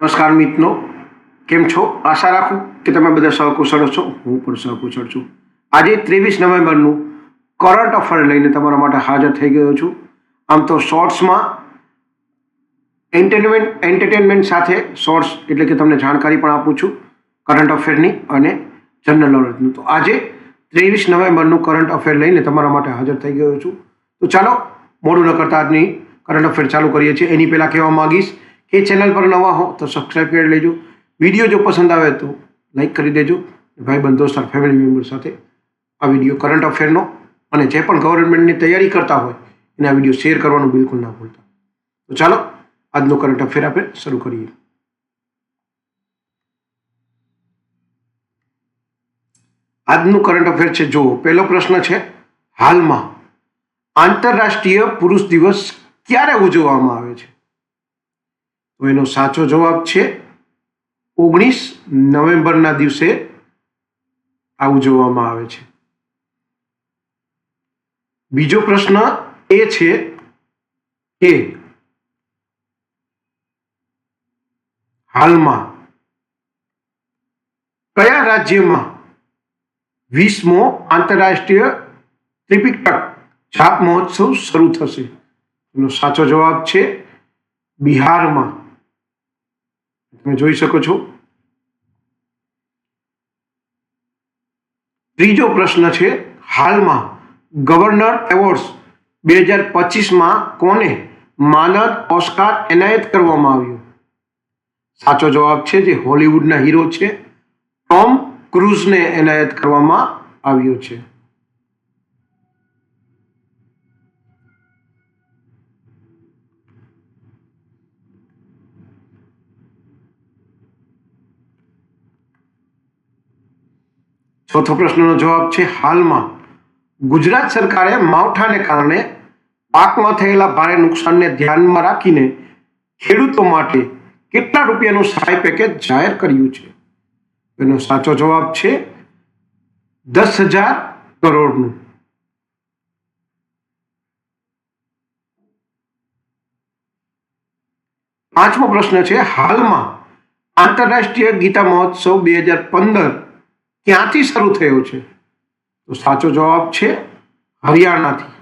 નમસ્કાર મિત્રો, કેમ છો? આશા રાખું કે તમે બધા સહકુશળ છો, હું પણ સહકુશળ છું. આજે ત્રેવીસ નવેમ્બરનું કરંટ અફેર લઈને તમારા માટે હાજર થઈ ગયો છું. આમ તો શોર્ટ્સમાં એન્ટરટેનમેન્ટ એન્ટરટેનમેન્ટ સાથે શોર્ટ્સ એટલે કે તમને જાણકારી પણ આપું છું કરંટ અફેરની અને જનરલ નોલેજનું તો આજે ત્રેવીસ નવેમ્બરનું કરંટ અફેર લઈને તમારા માટે હાજર થઈ ગયો છું. તો ચાલો, મોડું ન કરતા આજની કરંટ અફેર ચાલુ કરીએ છીએ. એની પહેલાં કહેવા માંગીશ કે ચેનલ પર નવા હો તો સબસ્ક્રાઈબ કરી લેજો. વીડિયો જો પસંદ આવે તો લાઈક કરી દેજો. ભાઈ બંધો દોસ્તાર ફેમિલી મેમ્બર સાથે આ વીડિયો કરંટ અફેરનો અને જે પણ ગવર્મેન્ટની તૈયારી કરતા હોય એને આ વીડિયો શેર કરવાનું બિલકુલ ના ભૂલતા. તો ચાલો, આજનો કરંટ અફેર આપણે શરૂ કરીએ. આજનું કરંટ અફેર છે જો પહેલો પ્રશ્ન છે, હાલમાં આંતરરાષ્ટ્રીય પુરુષ દિવસ ક્યારે ઉજવવામાં આવે છે? તો એનો સાચો જવાબ છે ઓગણીસ નવેમ્બરના દિવસે આ ઉજવવામાં આવે છે. બીજો પ્રશ્ન એ છે કે હાલમાં કયા રાજ્યમાં વીસમો આંતરરાષ્ટ્રીય ત્રિપિટક છાપ મહોત્સવ શરૂ થશે? એનો સાચો જવાબ છે બિહારમાં. તમે જોઈ શકો છો. ત્રીજો પ્રશ્ન છે, હાલમાં ગવર્નર એવોર્ડ્સ બે હજાર પચીસમાં કોને માનદ ઓસ્કાર એનાયત કરવામાં આવ્યો? સાચો જવાબ છે જે હોલિવૂડના હીરો છે, ટોમ ક્રૂઝને એનાયત કરવામાં આવ્યો છે. ચોથો પ્રશ્નનો જવાબ છે, હાલમાં ગુજરાત સરકારે માવઠાને કારણે પાકમાં થયેલા ભારે નુકસાનને ધ્યાનમાં રાખીને ખેડૂતો માટે કેટલા રૂપિયાનું સહાય પેકેજ જાહેર કર્યું છે? એનો સાચો જવાબ છે, દસ હજાર કરોડનું. પાંચમો પ્રશ્ન છે, હાલમાં આંતરરાષ્ટ્રીય ગીતા મહોત્સવ બે હજાર પંદર ક્યાંથી શરૂ થયો છે? તો સાચો જવાબ છે હરિયાણાથી.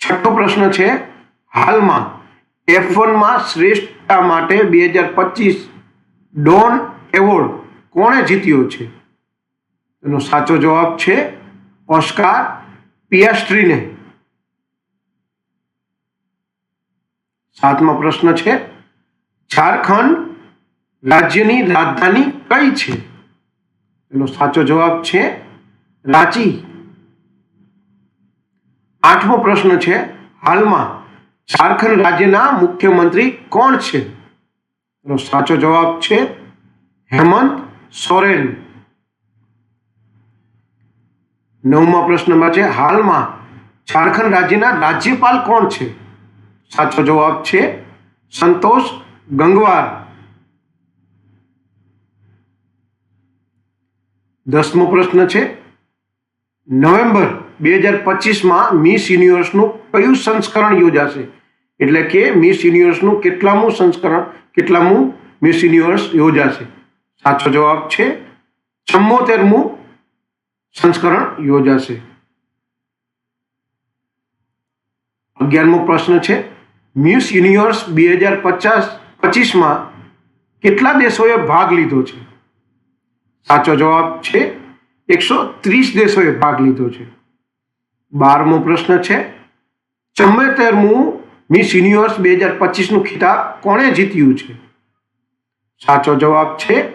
છઠ્ઠો પ્રશ્ન છે, હાલમાં એફ વનમાં શ્રેષ્ઠતા માટે બે હજાર પચીસ ડોન એવોર્ડ કોણે જીત્યો છે? એનો સાચો જવાબ છે ઓસ્કાર પિયાસ્ટ્રીને સાતમો પ્રશ્ન છે, ઝારખંડ રાજ્યની રાજધાની કઈ છે? એનો સાચો જવાબ છે રાંચી. આઠમો પ્રશ્ન છે, હાલમાં ઝારખંડ રાજ્યના મુખ્યમંત્રી કોણ છે? એનો સાચો જવાબ છે હેમંત સોરેન. નવમા પ્રશ્નમાં છે, હાલમાં ઝારખંડ રાજ્યના રાજ્યપાલ કોણ છે? સાચો જવાબ છે સંતોષ ગંગવાર. દસમો પ્રશ્ન છે. નવેમ્બર બે હજાર પચીસમાં મિસ યુનિવર્સનું કયું સંસ્કરણ યોજાશે? એટલે કે મિસ યુનિવર્સનું કેટલામું સંસ્કરણ, કેટલામું મિસ યુનિવર્સ યોજાશે? સાચો જવાબ છે, ચુમ્મોતેરમું સંસ્કરણ યોજાશે. અગિયારમો પ્રશ્ન છે મિસ યુનિવર્સ બે હજાર પચાસ, પચીસમાં કેટલા દેશોએ ભાગ લીધો છે? સાચો જવાબ છે એકસો ત્રીસ દેશોએ ભાગ લીધો છે. બારમો પ્રશ્ન છે ચુમ્મોતેરમું મિસ યુનિવર્સ બે હજાર પચીસનું ખિતાબ કોણે જીત્યું છે? સાચો જવાબ છે,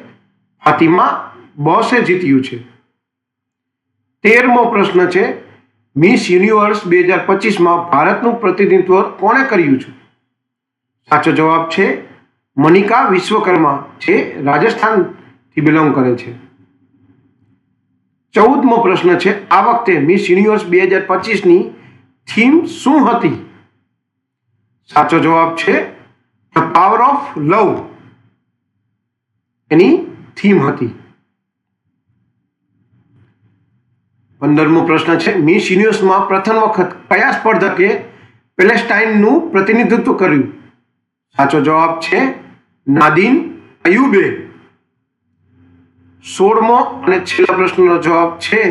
ફાતિમા બોસે જીત્યું છે. તેરમો પ્રશ્ન છે, મિસ યુનિવર્સ બે હજાર પચીસમાં ભારતનું પ્રતિનિધિત્વ કોણે કર્યું છે? સાચો જવાબ છે, મનિકા વિશ્વકર્મા જે રાજસ્થાનથી બિલોંગ કરે છે. ચૌદમો પ્રશ્ન છે, આ વખતે મિસ યુનિવર્સ બે હજાર પચીસની થીમ શું હતી? સાચો જવાબ છે પાવર ઓફ લવ એની થીમ હતી. પંદરમો પ્રશ્ન છે મિસ યુનિવર્સમાં પ્રથમ વખત કયા સ્પર્ધકે પેલેસ્ટાઇનનું પ્રતિનિધિત્વ કર્યું? સાચો જવાબ છે, નાદીન અયુબે. સોળમો અને છેલ્લા પ્રશ્નનો જવાબ છે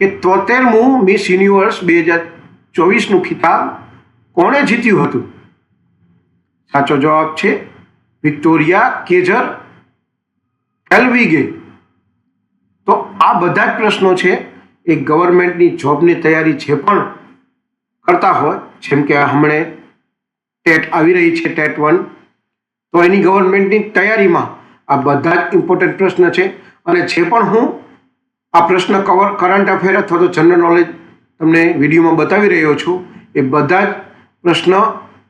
કે તોતેરમું મિસ યુનિવર્સ બે હજાર ચોવીસનું ખિતાબ કોણે જીત્યું હતું? સાચો જવાબ છે વિક્ટોરિયા કેજર એલવીગે તો આ બધા જ પ્રશ્નો છે એ ગવર્મેન્ટની જોબની તૈયારી જે પણ કરતા હોય, જેમ કે હમણે ટેટ આવી રહી છે ટેટ વન, તો એની ગવર્મેન્ટની તૈયારીમાં આ બધા જ ઇમ્પોર્ટન્ટ પ્રશ્ન છે. અને જે પણ હું આ પ્રશ્ન કવર કરંટ અફેર અથવા તો જનરલ નોલેજ તમને વિડીયોમાં બતાવી રહ્યો છું, એ બધા જ પ્રશ્ન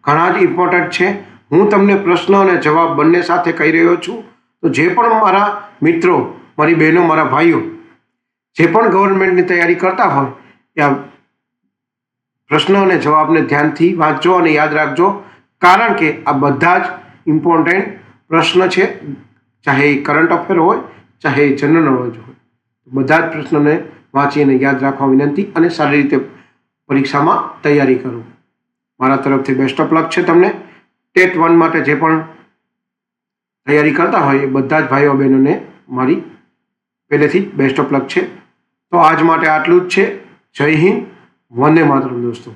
ઘણા જ ઇમ્પોર્ટન્ટ છે. હું તમને પ્રશ્ન અને જવાબ બંને સાથે કહી રહ્યો છું. તો જે પણ મારા મિત્રો, મારી બહેનો, મારા ભાઈઓ, જે પણ ગવર્મેન્ટની તૈયારી કરતા હોય, એ આ પ્રશ્ન અને જવાબને ધ્યાનથી વાંચજો અને યાદ રાખજો. કારણ કે આ બધા જ ઇમ્પોર્ટન્ટ પ્રશ્ન છે. ચાહે એ કરંટ અફેર હોય, ચાહે એ જનરલ નોલેજ હોય. બધા જ પ્રશ્નોને વાંચીને યાદ રાખવા વિનંતી અને સારી રીતે પરીક્ષામાં તૈયારી કરો. મારા તરફથી બેસ્ટ ઓફ લક છે તમને. ટેટ વન માટે જે પણ તૈયારી કરતા હોય એ બધા જ ભાઈઓ બહેનોને મારી પહેલેથી જ બેસ્ટ ઓફ લક છે. તો આજ માટે આટલું જ છે. જય હિન્દ. વંદે માતરમ દોસ્તો.